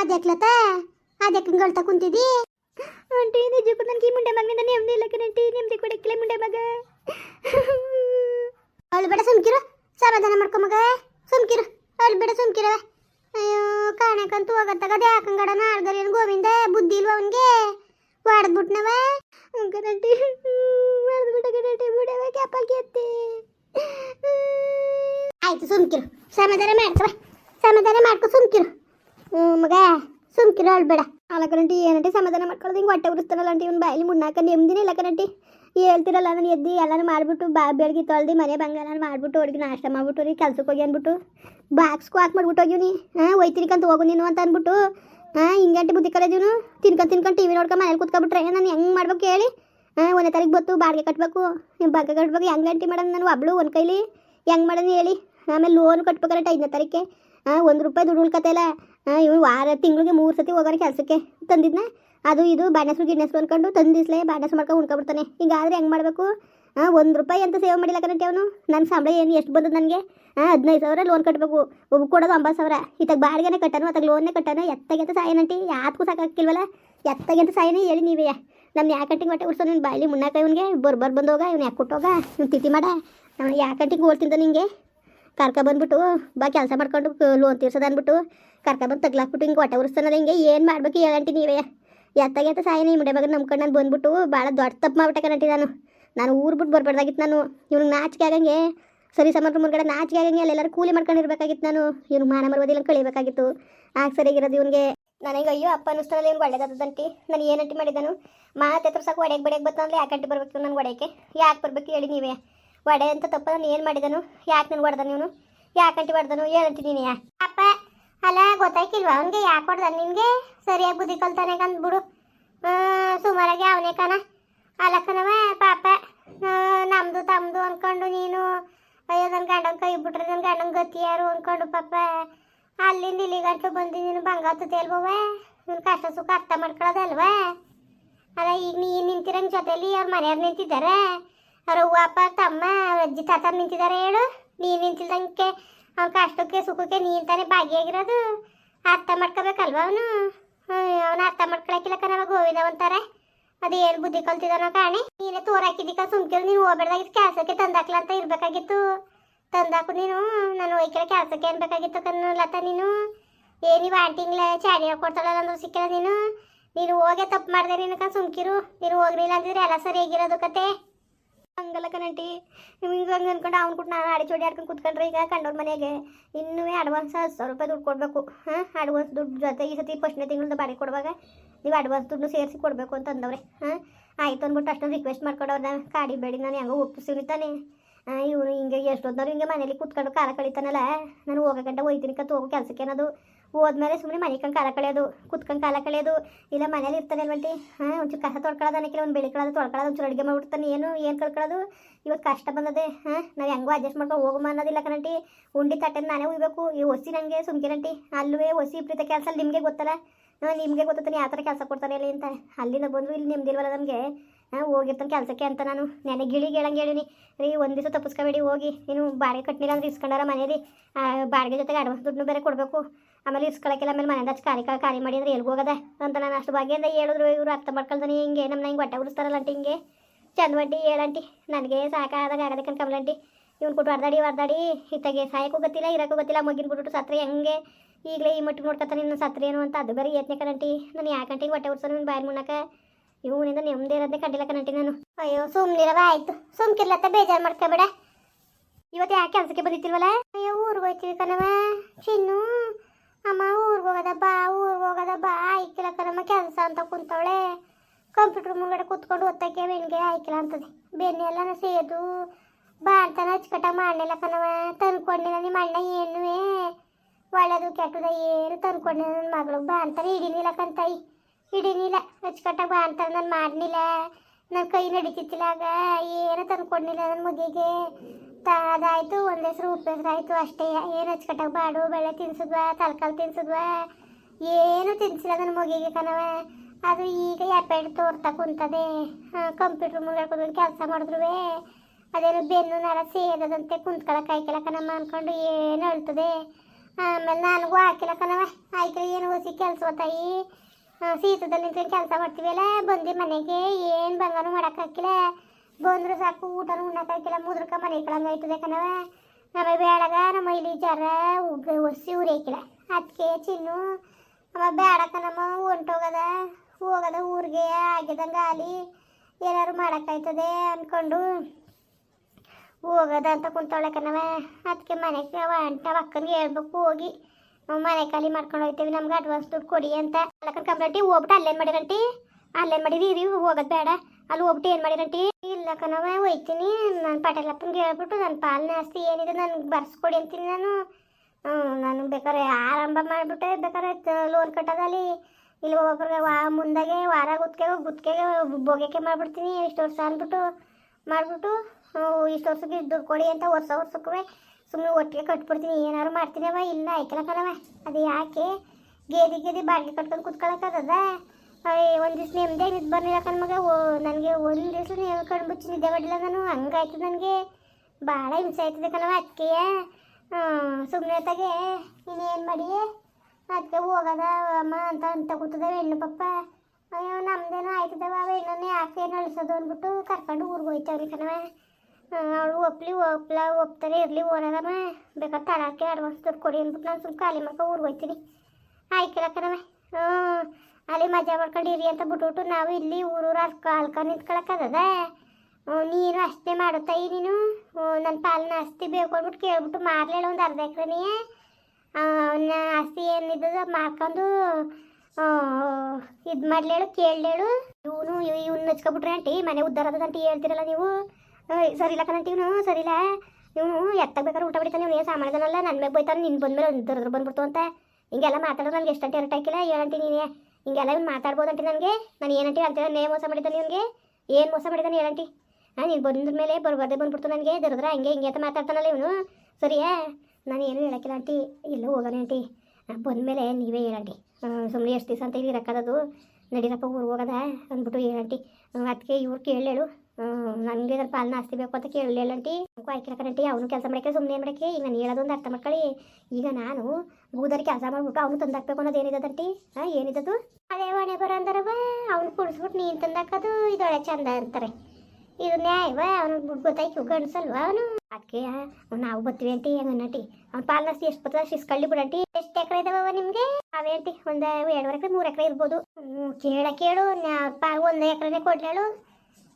ಅದಕ್ಲತ ಅದಕ್ಕೆ ಗಳ್ತಾ ಕುಂತಿದ್ದಿ? ಆಂಟಿ ನಿಜಕ್ಕೂ ನನಗೆ ಈ ಮುಂಡೆ ಮಗನಿಂದ ನೆಮ್ಮದಿ ಇಲ್ಲ ಕಣಂಟಿ ನೆಮ್ಮದಿ ಕೊಡಕ್ಕಿಲ್ಲ ಮುಂಡೆ ಮಗ. ಅವಳು ಬೇಡ ಸುಮ್ಕಿರು. ಸಮಾಧಾನ ಮಾಡ್ಕೊ ಮಗ. ಸುಮ್ಕಿರು. ಅವಳು ಬೇಡ ಸುಮ್ಕಿರವ. ಅಯ್ಯೋ ಕಾಣಕಂತೂ ಹೋಗತ್ತಾಗ ಅದೇ ಹಾಕಂಗಡ ನಾಳ್ಗರೇನು ಗೋವಿಂದ? ಬುದ್ಧಿ ಇಲ್ವ ಅವನಿಗೆ? ಹೊಡೆದ್ಬಿಟ್ನವ ಕಣಂಟಿ ಮಾಡ್ಬಿಟ್ಟ ಕಣಂಟಿ ಮುಂಡೆ ಮಗ ಕ್ಯಾಪಲ್ ಕೆತ್ತಿ ಆಯ್ತು ಸುಮ್ಕಿರು. ಸಮಾಧಾನ ಮಾಡ್ಕವ ಸಮಾಧಾನ ಮಾಡ್ಕೊ ಸುಮ್ಕಿರು. ಮಗ, ಸುಮ್ಕಿರು ಅಳ್ಬೇಡ ಬೇಡ. ಅಲ್ಲ ಕಣಂಟಿ ಏನಂಟಿ ಸಮಾಧಾನ ಮಾಡ್ಕೊಳ್ಳೋದು ಹಿಂಗೆ ಹೊಟ್ಟೆ ಉರಿಸ್ತಾನಲ್ಲ ಅಂಟಿ ಇವ್ನು ಬಾಯಲ್ಲಿ ಮುನ್ನಾಕ ನೆಮ್ಮದಿನೇ ಇಲ್ಲ ಹೇಳ್ತಿರಲ್ಲ, ನಾನು ಎದ್ದು ಎಲ್ಲಾನು ಮಾಡಿಬಿಟ್ಟು ಬಾ ಬೆಳಗ್ಗೆ ತೊಳ್ದು ಮನೆ ಬಂಗಾರ ಮಾಡಿಬಿಟ್ಟು ಅವ್ರಿಗೆ ನಾಷ್ಟ ಮಾಡಿಬಿಟ್ಟು ರೀ ಕೆಲ್ಸಕ್ಕೆ ಹೋಗಿ ಅಂದ್ಬಿಟ್ಟು ಬಾಕ್ಸ್ ಕ್ವಾಕ್ ಮಾಡ್ಬಿಟ್ಟು ಹೋಗಿವ್ನಿ ಹಾಂ ಒಯ್ತಿನಿಕಂತ ಹೋಗು ನೀನು ಅಂತ ಅಂದ್ಬಿಟ್ಟು. ಹಾಂ ಹಿಂಗಂಟಿ ಬುದ್ಧಿ ಕಲಿದೀವ್ನು ತಿನ್ಕೊಂಡು ತಿನ್ಕೊಂಡು ಟಿ ವಿ ನೋಡ್ಕೊಂಡು ಮನೇಲಿ ಕೂತ್ಕೊಬಿಟ್ರೆ. ನಾನು ಹೆಂಗೆ ಮಾಡ್ಬೇಕು ಹೇಳಿ. ಹಾಂ, ಒಂದೇ ತಾರೀಕು ಬತ್ತು ಬಾಡಿಗೆ ಕಟ್ಟಬೇಕು ನಿಮ್ಮ ಬಗ್ಗೆ ಕಟ್ಟಬೇಕು ಹೆಂಗೆ ಅಂಟಿ ಮಾಡೋದು ನಾನು ಒಬ್ಳು ಒಂದು ಕೈಲಿ. ಹೆಂಗೆ ಮಾಡೋದು ಹೇಳಿ. ಆಮೇಲೆ ಲೋನ್ ಕಟ್ಬೇಕಾರೆ ಐದನೇ ತಾರೀಕೆ. ಹಾಂ, ಒಂದು ರೂಪಾಯಿ ದುಡ್ಡು ಉಳ್ಕತ್ತೆ ಇಲ್ಲ ಹಾಂ ಇವ್ನು ವಾರ ತಿಂಗಳಿಗೆ ಮೂರು ಸತಿ ಹೋಗೋರು ಕೆಲಸಕ್ಕೆ. ತಂದಿದ್ನ? ಅದು ಇದು, ಬಾಣಸ್ರು ಗಿಣ್ಣಸ್ರು ಅನ್ಕೊಂಡು ತಂದಿಸ್ಲೇ, ಬಾಣಸ್ರು ಮಾಡ್ಕೊಂಡು ಉಣ್ಕೊಬಿಡ್ತಾನೆ. ಹಿಂಗಾದ್ರೆ ಹೆಂಗೆ ಮಾಡಬೇಕು? ಹಾಂ ಒಂದು ರೂಪಾಯಿ ಅಂತ ಸೇವ್ ಮಾಡಿಲ್ಲ ಕಣಂತೆ ಅವನು. ನನ್ನ ಸಂಬಳ ಏನು, ಎಷ್ಟು ಬಂದದ್ದು ನನಗೆ? ಹದಿನೈದು ಸಾವಿರ ಲೋನ್ ಕಟ್ಟಬೇಕು ಒಬ್ಬ ಕೊಡೋದು ಒಂಬತ್ತು ಸಾವಿರ. ಇತ್ತಾಗ ಬಾಡಿಗೆನೇ ಕಟ್ಟನು ಅತ್ತಾಗ ಲೋನ್ನೇ ಕಟ್ಟನು. ಎತ್ತಾಗೆಂತ ಸಾಯನಂಟಿ ಯಾತಕ್ಕೂ ಸಾಕಾಕಿಲ್ವಲ್ಲ ಎತ್ತಾಗೆಂತ ಸಾಯನೇ ಹೇಳಿ ನೀವೇ. ನಮ್ಮ ಯಾಕಟ್ಟಿಗೆ ಹೊಟ್ಟೆ ಉಡ್ಸೋ ನೀನು ಬಾಯಲ್ಲಿ ಮುನ್ನಾಕ ಇವನಿಗೆ ಬರ್ಬರ್ ಬರ್ ಬಂದೋಗ, ಇವ್ನು ಯಾಕೆ ಕೊಟ್ಟೋಗ? ಇವ್ನು ತಿಥಿ ಮಾಡ. ಯಾಕೆ ಯಾಕಟ್ಟಿಗೆ ಓಡ್ತಿದ್ದ ನಿಂಗೆ? ಕರ್ಕ ಬಂದ್ಬಿಟ್ಟು ಬಾ, ಕೆಲಸ ಮಾಡ್ಕೊಂಡು ಲೋನ್ ತೀರ್ಸೋದು ಅಂದ್ಬಿಟ್ಟು. ಕರ್ಕ ಬಂದು ತಗ್ಲಾಕ್ಬಿಟ್ಟು ಹಿಂಗೆ ಹೊಟ್ಟೆ ಉರಿಸ್ತಾನಲ್ಲ ಹಿಂಗೆ, ಏನು ಮಾಡ್ಬೇಕು ಹೇಳಂಟಿ ನೀವೇ. ಎತ್ತಾಗೆ ಎತ್ತ ಸಾಯನಿ ಮುಡೆ ಮಗ ನಂಬ್ಕೊಂಡು ನಾನು ಬಂದ್ಬಿಟ್ಟು ಭಾಳ ದೊಡ್ಡ ತಪ್ಪು ಮಾಡ್ಬಿಟ್ಟೆ ಕಣಂಟಿ ನಾನು. ನಾನು ಊರು ಬಿಟ್ಟು ಬರ್ಬಾರ್ದಾಗಿತ್ತು ನಾನು. ಇವ್ನಿಗೆ ನಾಚಿಕೆ ಆಗಂಗೆ, ಸರಿ ಸಮರ್ಥ ಮುಂದ್ಗಡೆ ನಾಚಿಕೆ ಆಗಂಗೆ ಅಲ್ಲೆಲ್ಲರೂ ಕೂಲಿ ಮಾಡ್ಕೊಂಡಿರ್ಬೇಕಾಗಿತ್ತು ನಾನು. ಇವ್ನು ಮಾನ ಮರ್ವದಿಲ್ಲ ಕಳಿಬೇಕಾಗಿತ್ತು. ಆಗ ಸರಿಯಾಗಿರೋದು ಇವ್ನಿಗೆ. ನನಗೆ ಅಯ್ಯೋ ಅಪ್ಪ ಅನ್ನಿಸ್ತಾನಲ್ಲ ಇವ್ನು ಒಳ್ಳೇದಾದಂಟಿ ನಾನು ಏನಂಟಿ ಮಾಡಿದನು ಮಾತೆ ಹತ್ರ ಸಾಕು, ಒಡೆಗೆ ಬಡಿಯಕ್ಕೆ ಬರ್ತಾನಲ್ಲ ಯಾಕಂಟಿ ಬರ್ಬೇಕು ನನಗೆ ಒಡೆಯಕ್ಕೆ ಯಾಕೆ ಬರ್ಬೇಕು ಹೇಳಿ ನೀವೇ. ಒಡೆ ಅಂತ ತಪ್ಪ ನಾನು ಏನು ಮಾಡಿದನು ಯಾಕೆ ನನ್ಗೆ ಹೊಡೆದನು ಇವನು? ಯಾಕಂಟಿ ಹೊಡೆದನು? ಹೇಳಂತಿ ನೀನೇ. ಅಪ್ಪ ಅಲ್ಲ, ಗೊತ್ತಾಯ್ತಿಲ್ವ? ಅವನಿಗೆ ಯಾಕೆ ಹೊಡ್ದ ನಿನಗೆ ಸರಿಯಾಗಿ ಬುದ್ಧಿ ಕಲ್ತಾನೆ ಕಂದ್ಬಿಡು ಸುಮಾರಾಗಿ ಅವನೇ ಕಣ. ಅಲ್ಲ ಕಣವ ಪಾಪ. ನಮ್ಮದು ತಮ್ಮದು ಅಂದ್ಕೊಂಡು ನೀನು, ಅಯ್ಯೋ ನನ್ನ ಗಂಡನ ಕೈ ಬಿಟ್ರೆ ನನ್ನ ಗಂಡನ ಗತಿ ಯಾರು ಅನ್ಕೊಂಡು ಪಾಪ. ಅಲ್ಲಿಂದ ಇಲ್ಲಿ ಗಂಟು ಬಂದು ನೀನು ಬಂಗಾತತೆ ಅಲ್ವವ ನಿನ್ನ ಕಷ್ಟ ಸುಖ ಅರ್ಥ ಮಾಡ್ಕೊಳ್ಳೋದಲ್ವಾ ಅಲ್ಲ, ಈಗ ನೀನು ನಿಂತಿರಂಗ ಜೊತೆಯಲ್ಲಿ ಅವ್ರ ಮನೆಯವ್ರು ನಿಂತಿದ್ದಾರೆ ಅವ್ರ ಅಪ್ಪ, ತಮ್ಮ ಅಜ್ಜಿ, ತಾತ ನಿಂತಿದ್ದಾರೆ ಹೇಳು? ನೀನು ನಿಂತಿದ್ದಂಗೆ ಅವ್ನ ಕಷ್ಟಕ್ಕೆ ಸುಖಕ್ಕೆ ನೀನು ತಾನೇ ಭಾಗಿಯಾಗಿರೋದು. ಅರ್ಥ ಮಾಡ್ಕೋಬೇಕಲ್ವ ಅವನು? ಅವನು ಅರ್ಥ ಮಾಡ್ಕೊಳಕಿಲ್ಲ ಕಣವ ಗೋವಿಂದ ಅಂತಾರೆ. ಅದೇ ಏನು ಬುದ್ಧಿ ಕಲ್ತಿದಾನೋ ಕಾಣಿ. ನೀನೇ ತೋರಾಕಿದ್ದಕ್ಕ ಸುಮ್ಕಿರು ನೀನು ಹೋಗ್ಬೇಡ್ದಾಗಿತ್ತು. ಕೆಲಸಕ್ಕೆ ತಂದಾಕ್ಲ ಅಂತ ಇರ್ಬೇಕಾಗಿತ್ತು. ತಂದಾಕು ನೀನು, ನಾನು ಒಯ್ಕಿರ ಕೆಲಸಕ್ಕೆ ಏನ್ ಬೇಕಾಗಿತ್ತು ಕಣ್ಣು, ಲತಾ ನೀನು? ಏ ವಾಂಟಿಂಗ್ಲ ಚಾಡಿ ಕೊಡ್ತಾಳಲ್ಲ ಅಂದ್ರೆ ಸಿಕ್ಕಿಲ್ಲ ನೀನು? ನೀನು ಹೋಗೇ ತಪ್ಪು ಮಾಡಿದೆ ನಿನಕ ಸುಮ್ಕಿರು. ನೀನು ಹೋಗ್ಲಿಲ್ಲ ಅಂದಿದ್ರೆ ಎಲ್ಲ ಸರಿಯಾಗಿರೋದು ಕತೆ. ಹಂಗಲ್ಲ ಕಣಂಟಿ ನಿಮ್ಗೆ ಹಂಗೆ ಅನ್ಕೊಂಡು ಅವ್ನು ಕೂಡ ನಾನು ಅಡಿ ಚೋಡಿ ಆಡ್ಕೊಂಡು ಕುತ್ಕೊಂಡ್ರೆ ಈಗ ಕಂಡೋರ್ ಮನೆಗೆ ಇನ್ನೂ ಅಡ್ವಾನ್ಸ್ ಹತ್ತು ಸಾವಿರ ರೂಪಾಯಿ ದುಡ್ಡು ಕೊಡಬೇಕು. ಹಾಂ, ಅಡ್ವಾನ್ಸ್ ದುಡ್ಡು ಜೊತೆ ಈ ಸತಿ ಫಸ್ಟ್ನೇ ತಿಂಗಳದ್ದು ಬಾಡಿಗೆ ಕೊಡುವಾಗ ನೀವು ಅಡ್ವಾನ್ಸ್ ದುಡ್ಡು ಸೇರಿಸಿ ಕೊಡಬೇಕು ಅಂತ ಅಂದವ್ರೆ. ಹಾಂ, ಆಯ್ತು ಅಂದ್ಬಿಟ್ಟು ಅಷ್ಟೊಂದು ರಿಕ್ವೆಸ್ಟ್ ಮಾಡ್ಕೊಂಡವ್ರನ್ನ ಕಾಡಿ ಬೇಡಿ, ನಾನು ಹೆಂಗೋ ಒಪ್ಪಿಸಿವ್ನಿ ತಾನೆ. ಇವನು ಹಿಂಗೆ ಎಷ್ಟೊತ್ತವ್ರು ಹಿಂಗೆ ಮನೇಲಿ ಕುತ್ಕೊಂಡು ಕಾಲ ಕಳಿತಾನಲ್ಲ. ನಾನು ಹೋಗಕಂಟ ಹೋಯ್ತೀನಿ ಕತ್ತು ಹೋಗೋ ಕೆಲಸಕ್ಕೆ ಅನ್ನೋದು ಹೋದ್ಮೇಲೆ ಸುಮ್ಮನೆ ಮನೆ ಕಂಗೆ ಕಾಲ ಕಳೆಯೋದು, ಕುತ್ಕಂಗೆ ಕಾಲ ಕಳೆಯೋದು. ಇಲ್ಲ ಮನೇಲಿ ಇರ್ತಾನೆ ಅಲ್ವಂಟಿ. ಹಾಂ, ಒಂಚೂರು ಕಸ ತೊಳ್ಕೊಳ್ಳೋದು ಅನ್ನಕ್ಕೆ ಒಂದು ಬೆಳಿಕೊಳ್ಳೋದು ತೊಳ್ಕೊಳ್ಳೋದು, ಒಂಚೂರು ಅಡುಗೆ ಮಾಡ್ಬಿಡ್ತಾನೆ. ಏನು ಏನು ಕಳ್ಕೊಳ್ಳೋದು? ಇವತ್ತು ಕಷ್ಟ ಬಂದದೆ. ಹಾಂ, ನಾವು ಹೆಂಗೋ ಅಡ್ಜಸ್ಟ್ ಮಾಡ್ಕೊಂಡು ಹೋಗಮ್ಮ ಅನ್ನೋದಿಲ್ಲ ಕಣಂಟಿ. ಉಂಡಿ ತಟ್ಟೆನ ನಾನೇ ಉಯ್ಬೇಕು. ಈ ಹೊಸಿ ನನಗೆ ಸುಮ್ಕಿರಂಟಿ ಅಲ್ಲವೇ ಹೊಸಿ ಪ್ರೀತ ಕೆಲಸ ನಿಮಗೆ ಗೊತ್ತಲ್ಲ? ನಿಮಗೆ ಗೊತ್ತಾನೆ ಯಾವ ಥರ ಕೆಲಸ ಕೊಡ್ತಾರೆ ಇಲ್ಲಿ ಅಂತ. ಅಲ್ಲಿಂದ ಬಂದು ಇಲ್ಲಿ ನಿಮ್ದಿಲ್ವಲ್ಲ ನಮಗೆ? ಹಾಂ, ಹೋಗಿರ್ತಾನೆ ಕೆಲಸಕ್ಕೆ ಅಂತ ನಾನು. ನೆನೆ ಗಿಳಿ ಹೇಳಂಗೆ ಹೇಳಿನಿ. ರೀ, ಒಂದು ದಿವಸ ತಪ್ಪಿಸ್ಕೋಬೇಡಿ, ಹೋಗಿ. ನೀನು ಬಾಡಿಗೆ ಕಟ್ಟಿಲ್ಲ ಅಂದ್ರೆ ಇಸ್ಕೊಂಡಾರ ಮನೇಲಿ. ಬಾಡಿಗೆ ಜೊತೆಗೆ ಅಡ್ವಾನ್ಸ್ ದುಡ್ಡು ಬೇರೆ ಕೊಡಬೇಕು. ಆಮೇಲೆ ಇಸ್ಕೊಳಕ್ಕೆಲ್ಲ ಆಮೇಲೆ ಮನೆಯಿಂದ ಕಾರಿ ಕಾರ್ಯ ಮಾಡಿ ಅಂದ್ರೆ ಎಲ್ಗೆ ಹೋಗದೆ. ಅಂತ ನಾನು ಅಷ್ಟು ಭಾಗ್ಯದಿಂದ ಹೇಳಿದ್ರು, ಇವರು ಅರ್ಥ ಮಾಡ್ಕೊಳ್ತಾನೆ ಹಿಂಗೆ ನಮ್ಮ ಹಿಂಗೆ ಹೊಟ್ಟೆ ಉರಿಸ್ತಾರಲ್ಲ ಅಂಟಿ ಹಿಂಗೆ ಚಂದವಡ್ಡಿ ಹೇಳಂಟಿ, ನನಗೆ ಸಾಕಾದಾಗ ಆಗದಕ್ಕೆ ಕಣ್ಕಂಬ್ಲಂಟಿ ಇವ್ನು ಕೊಟ್ಟು ಹೊರ್ದಾಡಿ ಹೊರ್ದಾಡಿ ಇತ್ತಾಗೆ ಸಾಯಕ್ಕೂ ಗೊತ್ತಿಲ್ಲ, ಇರೋಕ್ಕೂ ಗೊತ್ತಿಲ್ಲ ಮಗಿನ ಬಿಟ್ಬಿಟ್ಟು ಸತ್ರೆ ಹೆಂಗೆ? ಈಗಲೇ ಈ ಮಟ್ಟಿಗೆ ನೋಡ್ಕೊತಾನೆ ನಿನ್ನ ಸತ್ರೆ ಏನು ಅಂತ, ಅದು ಬೇರೆ ಯತ್ನೆ ಕಣಂಟಿ. ನಾನು ಯಾಕಂಟಿಗೆ ಹೊಟ್ಟೆ ಉರ್ಸೋನು ನಿನ್ನ ಬಾಯಿ ಮುನ್ನಕ ಇವನಿಂದ ನೆಮ್ಮದಿ ಇರೋದೇ ಕಂಡಿಲ್ಲ ಕಣಂಟಿ ನಾನು. ಅಯ್ಯೋ ಸುಮ್ಮನಿರವ ಆಯಿತು. ಸುಮ್ಕಿರ್ಲತ್ತ ಬೇಜಾರು ಮಾಡ್ಕೋಬೇಡ. ಇವತ್ತು ಯಾಕೆ ಕೆಲಸಕ್ಕೆ ಬಂದಿತ್ತಿಲ್ವಲ್ಲ ಅಯ್ಯೋ, ಊರಿಗೆ ಹೋಯ್ತೀವಿ ಕಣವ ಚಿನ್ನು ಅಮ್ಮ ಊರಿಗೆ ಹೋಗದ ಬಾ, ಊರಿಗೆ ಹೋಗದ ಬಾ, ಆಯ್ಕಿಲ್ಲ ಕಣಮ್ಮ, ಕೆಲಸ ಅಂತ ಕುಂತವಳೆ. ಕಂಪ್ಯೂಟರ್ ಮುಂಗಡೆ ಕೂತ್ಕೊಂಡು ಓದ್ತಕ್ಕೆ ಬೆನ್ಗೆ ಆಯ್ಕಿಲ್ಲ ಅಂತದೆ. ಬೆನ್ನೆಲ್ಲ ಸೇದು ಬಾ ಅಂತಾನೆ ಹಚ್ಕಟ ಮಾಡಲಿಲ್ಲ ಕಣವ ತಂದ್ಕೊಂಡಿಲ್ಲ ನಿಮ್ಮ ಅಣ್ಣ ಏನುವೆ ಒಳ್ಳೇದು ಕೆಟ್ಟದ ಏನು ತಂದ್ಕೊಂಡಿಲ್ಲ ನನ್ನ ಮಗಳು? ಬಾ ಅಂತಾನೆ ಹಿಡಿನಿಲ್ಲ ಇಡೀನಿಲ್ಲ ಹಿಡಿನಿಲ್ಲ ಹಚ್ಕಟ ಬಾ ಅಂತಾನೆ ನಾನು ಮಾಡಲಿಲ್ಲ ನನ್ನ ಕೈ ನಡೀತಿತ್ತಿಲ್ಲ ಆಗ ಏನು ನನ್ನ ಮಗಿಗೆ. ತ, ಅದಾಯಿತು, ಒಂದು ಹೆಸರು ಆಯ್ತು ಅಷ್ಟೇ. ಏನು ಹಚ್ಕಟ್ಟಾಗ ಬಾಡು, ಬೆಳೆ ತಿನ್ಸಿದ್ವಾ, ತಲ್ಕಾಲು ತಿನ್ಸಿದ್ವಾ? ಏನು ತಿನ್ಸಿಲ್ಲ ನನ್ನ ಮಗಿಗೆ ಕನವ ಅದು ಈಗ ಎಪ್ಪೆಡ್ ತೋರ್ತಾ ಕುಂತದೆ. ಕಂಪ್ಯೂಟರ್ ಮುಂದೆ ಹಾಕೊಂಡು ಕೆಲಸ ಮಾಡಿದ್ರು ಅದೇನು ಬೆನ್ನು ನರ ಸೇರದಂತೆ ಕುಂತ್ಕೊಳಕ್ಕೆ ಆಯ್ಕಲ್ಲ ಕಣಮ್ಮ ಅನ್ಕೊಂಡು ಏನು ಹೇಳ್ತದೆ ಆಮೇಲೆ ನನಗೂ ಹಾಕಿಲ್ಲ ಕಣವ ಆಯ್ತು, ಏನು ಹೊಸಿ ಕೆಲಸ ತಾಯಿ? ಶೀತದಲ್ಲಿ ನಿಂತ್ಕೊಂಡು ಕೆಲಸ ಮಾಡ್ತೀವಲ್ಲ ಬಂದು ಮನೆಗೆ. ಏನು ಬಂಗಾರ ಮಾಡೋಕ್ಕಾಗಿಲ್ಲ ಬಂದರು ಸಾಕು, ಊಟನೂ ಉಣ್ಣಕ್ಕಾಗಿಲ್ಲ ಮುದ್ರಕ ಮನೆ ಕಳಂಗ ಆಯ್ತದೆ ಕಣವ ನಮ್ಮ ಬೇಡಗ ನಮ್ಮ ಇಲ್ಲಿ ಜರ ಉಗ್ ಒಸಿ ಉರಿಯಕ್ಕಿಲ್ಲ ಅದಕ್ಕೆ ಚಿನ್ನು ನಮ್ಮ ಬೇಡಕ್ಕ ನಮ್ಮ ಹೊಂಟೋಗದ. ಹೋಗದ ಊರಿಗೆ ಆಗಿದಂಗೆ ಅಲ್ಲಿ. ಏನಾದ್ರು ಮಾಡೋಕ್ಕಾಯ್ತದೆ ಅಂದ್ಕೊಂಡು ಹೋಗದ ಅಂತ ಕುಂತವಳೆ ಅದಕ್ಕೆ ಮನೆಗೆ ಅಂಟ ಅಕ್ಕನಿಗೆ ಹೇಳ್ಬೇಕು ಹೋಗಿ. ಮನೆ ಖಾಲಿ ಮಾಡ್ಕೊಂಡು ಹೋಗ್ತೀವಿ ನಮ್ಗೆ ಅಡ್ವಾನ್ಸ್ ದುಡ್ಡು ಕೊಡಿ ಅಂತ. ಅಲ್ಲಕ್ಕ ಕಂಪ್ಲೇಂಟಿ ಹೋಗ್ಬಿಟ್ಟು ಅಲ್ಲೇನು ಮಾಡಿರಂಟಿ ಅಲ್ಲೇನು ಮಾಡಿರಿ ಇರಿ, ಹೋಗೋದು ಬೇಡ. ಅಲ್ಲಿ ಹೋಗ್ಬಿಟ್ಟು ಏನು ಮಾಡಿರಂಟಿ ಇಲ್ಲ ನಾವು ಹೋಯ್ತೀನಿ. ನಾನು ಪಟೇಲಪ್ಪನಿಗೆ ಹೇಳ್ಬಿಟ್ಟು ನನ್ನ ಪಾಲನೆ ಆಸ್ತಿ ಏನಿದೆ ನನಗೆ ಬರ್ಸ್ಕೊಡಿ ಅಂತೀನಿ ನಾನು. ನಾನು ಬೇಕಾದ್ರೆ ಆರಂಭ ಮಾಡಿಬಿಟ್ಟೆ, ಬೇಕಾದ್ರೆ ಲೋನ್ ಕಟ್ಟೋದಲ್ಲಿ ಇಲ್ಲಿ ಒಬ್ಬರಿಗೆ ವಾ, ಮುಂದಾಗೆ ವಾರ ಗುತ್ತಿಗೆ ಗುತ್ತಿಗೆಗೆ ಬೋಗಕ್ಕೆ ಮಾಡಿಬಿಡ್ತೀನಿ, ಇಷ್ಟು ವರ್ಷ ಅಂದ್ಬಿಟ್ಟು, ಮಾಡಿಬಿಟ್ಟು ಇಷ್ಟು ವರ್ಷಕ್ಕೆ ದುಡ್ಡು ಕೊಡಿ ಅಂತ ವರ್ಷ ವರ್ಷಕ್ಕೂ ಸುಮ್ಮನೆ ಒಟ್ಟಿಗೆ ಕಟ್ಬಿಡ್ತೀನಿ, ಏನಾರು ಮಾಡ್ತೀನವ ಇಲ್ಲ ಆಯ್ಕಲ್ಲ ಕಣವ ಅದು ಯಾಕೆ? ಗೇದಿ ಗೇದಿ ಬಾಡಿಗೆ ಕಟ್ಕೊಂಡು ಕುತ್ಕೊಳಕ್ಕದ ಒಂದು ದಿವ್ಸ ನೆಮ್ಮದಿ ನಿದ್ದು ಕಣ್ ಮಗ. ಓ, ನನಗೆ ಒಂದು ದಿವಸ ನೀವು ಕಣ್ಣು ಮುಚ್ಚಿ ನಿದ್ದೆ ಮಾಡಿಲ್ಲ ನಾನು. ನನಗೆ. ಭಾಳ ಹಿಂಸೆ ಆಯ್ತದೆ ಕಣವ ಅದಕ್ಕೆ ಸುಮ್ಮನೆ ತಗೆ ಇನ್ನೇನು ಮಾಡಿ ಅದಕ್ಕೆ ಹೋಗದ ಅಮ್ಮ ಅಂತ ಅಂತ ಕೂತದೆ ಹೆಣ್ಣು ಪಪ್ಪ. ಅಯ್ಯೋ, ನಮ್ದೇನೋ ಆಯ್ತದವ ಅವ ಹೆಣ್ಣನ್ನೇ ಯಾಕೆ ನಳ್ಸೋದು ಅಂದ್ಬಿಟ್ಟು ಕರ್ಕೊಂಡು ಊರಿಗೆ ಹೋಯ್ತವ್ರಿ ಕಣವ ಅವಳು ಒಪ್ಲಿ, ಒಪ್ಲ, ಒಪ್ತಾರೆ, ಇರಲಿ ಓನರಮ್ಮ ಬೇಕಾದ್ರೆ ತಡಕ್ಕೆ ಅಡ್ವಾನ್ಸ್ ದುಡ್ಡು ಕೊಡಿ ಅಂದ್ಬಿಟ್ಟು ನಾನು ಸುಮ್ನೆ ಖಾಲಿ ಮಕ್ಕ ಊರಿಗೆ ಹೋಗ್ತೀನಿ ಆಯ್ಕಿಲ್ಲ ಕಣವ ಹ್ಞೂ ಅಲ್ಲಿ ಮಜಾ ಮಾಡ್ಕೊಂಡು ಇರಿ ಅಂತ ಬಿಟ್ಬಿಟ್ಟು ನಾವು ಇಲ್ಲಿ ಊರೂರು ಅಲ್ಕ ಅಲ್ಕ ನಿಂತ್ಕೊಳಕ್ಕದ ನೀನು ಅಷ್ಟೇ ಮಾಡುತ್ತಾಯಿ ನೀನು. ನನ್ನ ಪಾಲನ ಆಸ್ತಿ ಬೇಕೊಂಡ್ಬಿಟ್ಟು ಕೇಳ್ಬಿಟ್ಟು ಮಾರ್ಲೇಳ ಒಂದು ಅರ್ಧ ಎಕರೆನೇ ಅವನ ಆಸ್ತಿ ಏನಿದ್ದದ ಮಾರ್ಕೊಂಡು ಇದು ಮಾಡ್ಲೇಳು, ಕೇಳಲೇಳು. ಇವನು ಇವ್ನು ಹಚ್ಕೊಬಿಟ್ರೆ ಆಂಟಿ, ಮನೆ ಉದ್ದಾರದಂತ ಹೇಳ್ತಿರಲ್ಲ ನೀವು. ಸರಿ ಇಲ್ಲ ಕಣಂಟಿ ಇವನು ಸರಿ ಇಲ್ಲ ಇವನು ಎತ್ತಾಗ ಬೇಕಾದ್ರೆ ಊಟ ಬಿಡ್ತಾನೆ ಇವನು ಏನು ಸಾಮಾನ್ಯದನಲ್ಲ ನನ್ನ ಮೇಲೆ ಬೈತಾನೆ ನಿನ್ನ ಬಂದ್ಮೇಲೆ ದರ್ದ್ರ ಬಂದ್ಬಿಡ್ತು ಅಂತ. ಹಿಂಗೆಲ್ಲ ಮಾತಾಡೋದು ನನಗೆ ಎಷ್ಟಂತ ಹಾಕಿಲ್ಲ ಏನಂಟಿ ನೀನೇ? ಹಿಂಗೆಲ್ಲ ಇವ್ನು ಮಾತಾಡ್ಬೋದಂಟಿ ನನಗೆ. ನಾನು ಏನಂಟಿ ಅಂತ ನೇ ಮೋಸ ಮಾಡಿದ್ದಾನೆ ಇವನಿಗೆ. ಏನು ಮೋಸ ಮಾಡಿದ್ದಾನೆ ಹೇಳಂಟಿ ಹಾಂ ನೀನು ಬಂದ ಮೇಲೆ ಬರಬಾರ್ದೇ ಬಂದ್ಬಿಡ್ತು ನನಗೆ, ದರ್ದ್ರ ಹಂಗೆ ಹಿಂಗೆ ಅಂತ ಮಾತಾಡ್ತಾನಲ್ಲ ಇವನು. ಸರಿಯಾ? ನಾನು ಏನು ಹೇಳಕ್ಕಿಲ್ಲ ಆಂಟಿ ಇಲ್ಲೂ ಹೋಗೋಣ ಆಂಟಿ ಬಂದಮೇಲೆ ನೀವೇ ಹೇಳಂಟಿ ಸುಮ್ಮನೆ ಎಷ್ಟು ದಿವಸ ಅಂತ ಇಲ್ಲಿ ರೊಕ್ಕದದು ನಡೀರಪ್ಪ, ಊರಿಗೆ ಹೋಗದ ಅಂದ್ಬಿಟ್ಟು ಹೇಳಂಟಿ ಅದಕ್ಕೆ ಇವ್ರು ಕೇಳೇಳು ನನಗೆ ನನ್ನ ಪಾಲನ ಆಸ್ತಿ ಬೇಕು ಅಂತ ಕೇಳಲೇಳಂಟಿ ಆಯ್ಕಿರಕಂಟಿ ಅವನು ಕೆಲಸ ಮಾಡಕ್ಕೆ ಸುಮ್ಮನೆ ಮಾಡಕ್ಕೆ? ಈಗ ನಾನು ಹೇಳೋದೊಂದು ಅರ್ಥ ಮಾಡ್ಕೊಳ್ಳಿ. ಈಗ ನಾನು ಬೂದರ್ ಕೆಲಸ ಮಾಡ್ಬಿಟ್ಟು ಅವನು ತಂದಾಕ್ಬೇಕು ಅನ್ನೋದು ಏನಿದದಂಟಿ ಹಾಂ ಏನಿದದು ಅದೇ ಒಣೆ ಬರ ಅವ್ನು ಕುಡಿಸ್ಬಿಟ್ಟು ನೀನು ತಂದಾಕೋದು ಇದೊಳೆ ಚಂದ ಅಂತಾರೆ. ಇದು ನ್ಯಾಯವ ಅವ್ನು ಗೊತ್ತಾಯ್ತು ಗಂಡಸಲ್ವ ಅವನು? ಅದಕ್ಕೆ, ನಾವು ಬರ್ತೀವಿ ಅಂಟಿ ಹೆಂಗನ್ನಟಿ ಅವ್ನ ಪಾಲನಸ್ತಿ ಎಷ್ಟು ಬರ್ತದ ಶಿಸ್ಕಳ್ಳಿ ಬಿಡಂಟಿ ಎಷ್ಟು ಎಕರೆ ಇದಾವ ನಿಮ್ಗೆ? ಅವೇಂಟಿ ಒಂದು ಎರಡುವರೆ ಎಕರೆ, ಮೂರು ಎಕರೆ ಇರ್ಬೋದು. ಕೇಳ ಕೇಳು ಒಂದು ಎಕರೆನೇ ಕೊಡ್ಲೇಳು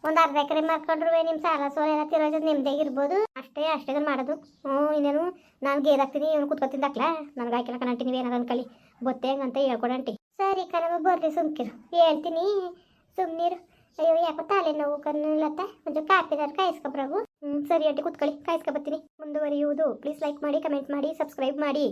ಒಂದು ಅರ್ಧ ಎಕರೆ ಮಾಡ್ಕೊಂಡ್ರು ನಿಮ್ಮ ಸಾಲ ಸೋಲ ಎಲ್ಲ ತಿರೋದು ನಿಮ್ದಾಗ ಇರ್ಬೋದು. ಅಷ್ಟೇ ಅಷ್ಟೇ ಮಾಡೋದು. ಹ್ಞೂ, ಇನ್ನೇನು, ನಾನು ಗೇದಾಕ್ತೀನಿ ಇವನು ಕುತ್ಕೊತೀನಿ ಹಾಕ್ಲಾ ನನಗೆ ಹಾಕಿಲ್ಲ ಕಣಂಟಿ ನೀವು ಏನಾರ ಅನ್ಕೊಳ್ಳಿ ಗೊತ್ತೇ ಹಂಗಂತ ಹೇಳ್ಕೊಡಂಟಿ ಸರಿ ಕಣವ ಬರ್ರಿ ಸುಮ್ಕಿರು. ಹೇಳ್ತೀನಿ. ಸುಮ್ಮನಿರು ಅಯ್ಯೋ, ಯಾಕೋ ತಲೆ ನೋವು ಕನ್ನಲತ್ತ ಒಂದು ಕಾಪಿದಾರ ಕಾಯಿಸ್ಕೊಬ್ರಾಗು ಹ್ಞೂ, ಸರಿ ಆಂಟಿ, ಕುತ್ಕೊಳ್ಳಿ. ಕಾಯಿಸ್ಕೊಬತ್ತೀನಿ ಮುಂದುವರಿಯುವುದು. ಪ್ಲೀಸ್ ಲೈಕ್ ಮಾಡಿ, ಕಮೆಂಟ್ ಮಾಡಿ, ಸಬ್ಸ್ಕ್ರೈಬ್ ಮಾಡಿ.